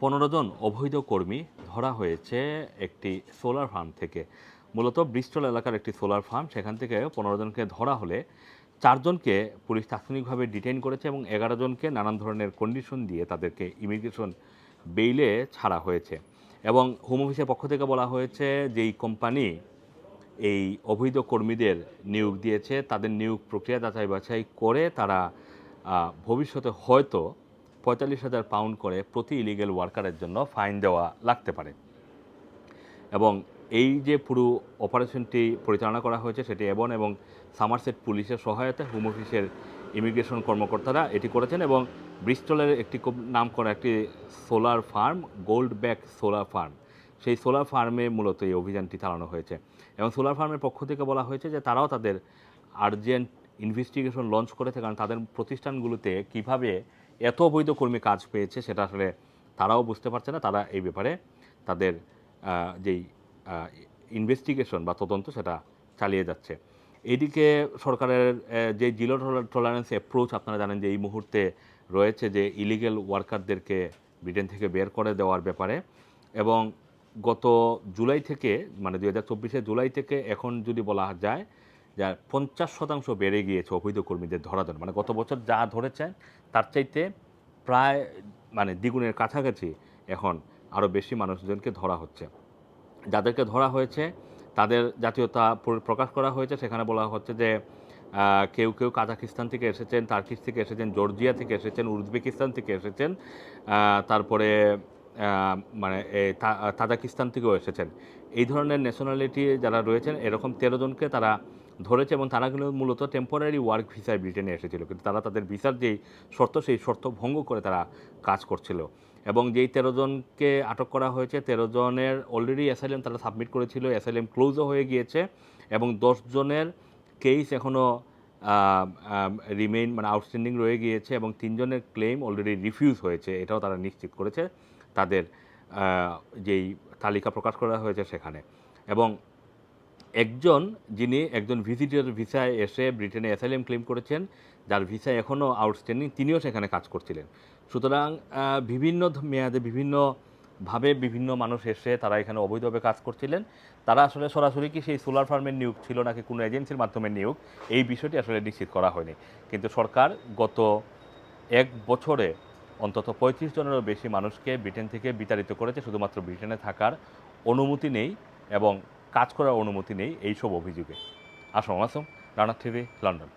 পনেরো জন অবৈধ কর্মী ধরা হয়েছে একটি সোলার ফার্ম থেকে। মূলত ব্রিস্টল এলাকার একটি সোলার ফার্ম, সেখান থেকে পনেরো জনকে ধরা হলে চারজনকে পুলিশ তাৎক্ষণিকভাবে ডিটেইন করেছে এবং এগারো জনকে নানান ধরনের কন্ডিশন দিয়ে তাদেরকে ইমিগ্রেশন বেইলে ছাড়া হয়েছে। এবং হোম অফিসের পক্ষ থেকে বলা হয়েছে যে এই কোম্পানি এই অবৈধ কর্মীদের নিয়োগ দিয়েছে, তাদের নিয়োগ প্রক্রিয়া যাচাই বাছাই করে তারা ভবিষ্যতে হয়তো পঁয়তাল্লিশ হাজার পাউন্ড করে প্রতি ইলিগেল ওয়ার্কারের জন্য ফাইন দেওয়া লাগতে পারে। এবং এই যে পুরো অপারেশনটি পরিচালনা করা হয়েছে, সেটি এবন এবং সামারসেট পুলিশের সহায়তায় হোম অফিসের ইমিগ্রেশন কর্মকর্তারা এটি করেছেন এবং ব্রিস্টলের একটি খুব নাম করা একটি solar farm gold back solar farm সেই সোলার ফার্মে মূলত এই অভিযানটি চালানো হয়েছে। এবং সোলার ফার্মের পক্ষ থেকে বলা হয়েছে যে তারাও তাদের আর্জেন্ট ইনভেস্টিগেশন লঞ্চ করেছে, কারণ তাদের প্রতিষ্ঠানগুলোতে কীভাবে এত অবৈধ কর্মী কাজ পেয়েছে, সেটা আসলে তারাও বুঝতে পারছে না। তারা এই ব্যাপারে তাদের যেই ইনভেস্টিগেশন বা তদন্ত সেটা চালিয়ে যাচ্ছে। এদিকে সরকারের যে জিরো টলারেন্স অ্যাপ্রোচ আপনারা জানেন যে এই মুহূর্তে রয়েছে যে ইলিগেল ওয়ার্কারদেরকে ব্রিটেন থেকে বের করে দেওয়ার ব্যাপারে। এবং গত জুলাই থেকে মানে দুই হাজার জুলাই থেকে এখন যদি বলা যায় যা পঞ্চাশ শতাংশ বেড়ে গিয়েছে অবৈধ কর্মীদের ধরাধর মানে গত বছর যা ধরেছে, তার চাইতে প্রায় মানে দ্বিগুণের কাছাকাছি এখন আরও বেশি মানুষজনকে ধরা হচ্ছে। যাদেরকে ধরা হয়েছে, তাদের জাতীয়তা প্রকাশ করা হয়েছে। সেখানে বলা হচ্ছে যে কেউ কেউ কাজাকিস্তান থেকে এসেছেন টার্কিশ থেকে এসেছেন, জর্জিয়া থেকে এসেছেন, উজবেকিস্তান থেকে এসেছেন তারপরে মানে তাজাকিস্তান থেকেও এসেছেন। এই ধরনের ন্যাশনালিটি যারা রয়েছেন, এরকম তেরো জনকে তারা ধরেছে এবং তারা কিন্তু মূলত টেম্পোরারি ওয়ার্ক ভিসায় ব্রিটেনে এসেছিল। কিন্তু তারা তাদের ভিসার যেই শর্ত, সেই শর্ত ভঙ্গ করে তারা কাজ করছিল। এবং যেই তেরো জনকে আটক করা হয়েছে, তেরো জনের অলরেডি অ্যাসাইলেম তারা সাবমিট করেছিল অ্যাসাইলেম ক্লোজও হয়ে গিয়েছে এবং দশ জনের কেস এখনও রিমেইন মানে আউটস্ট্যান্ডিং রয়ে গিয়েছে এবং তিনজনের ক্লেম অলরেডি রিফিউজ হয়েছে। এটাও তারা নিশ্চিত করেছে তাদের যেই তালিকা প্রকাশ করা হয়েছে সেখানে। এবং একজন যিনি একজন ভিজিটর ভিসায় এসে ব্রিটেনে অ্যাসাইলেম ক্লেম করেছেন, যার ভিসা এখনও আউটস্ট্যান্ডিং তিনিও সেখানে কাজ করছিলেন। সুতরাং বিভিন্ন মেয়াদে বিভিন্নভাবে বিভিন্ন মানুষ এসে তারা এখানে অবৈধভাবে কাজ করছিলেন। তারা আসলে সরাসরি কি সেই সোলার ফার্মের নিয়োগ ছিল নাকি কোনো এজেন্সির মাধ্যমে নিয়োগ, এই বিষয়টি আসলে নিশ্চিত করা হয়নি। কিন্তু সরকার গত এক বছরে অন্তত পঁয়ত্রিশ জনেরও বেশি মানুষকে ব্রিটেন থেকে বিতাড়িত করেছে, শুধুমাত্র ব্রিটেনে থাকার অনুমতি নেই এবং কাজ করার অনুমতি নেই এইসব অভিযোগে। Assam Assam Rana TV London.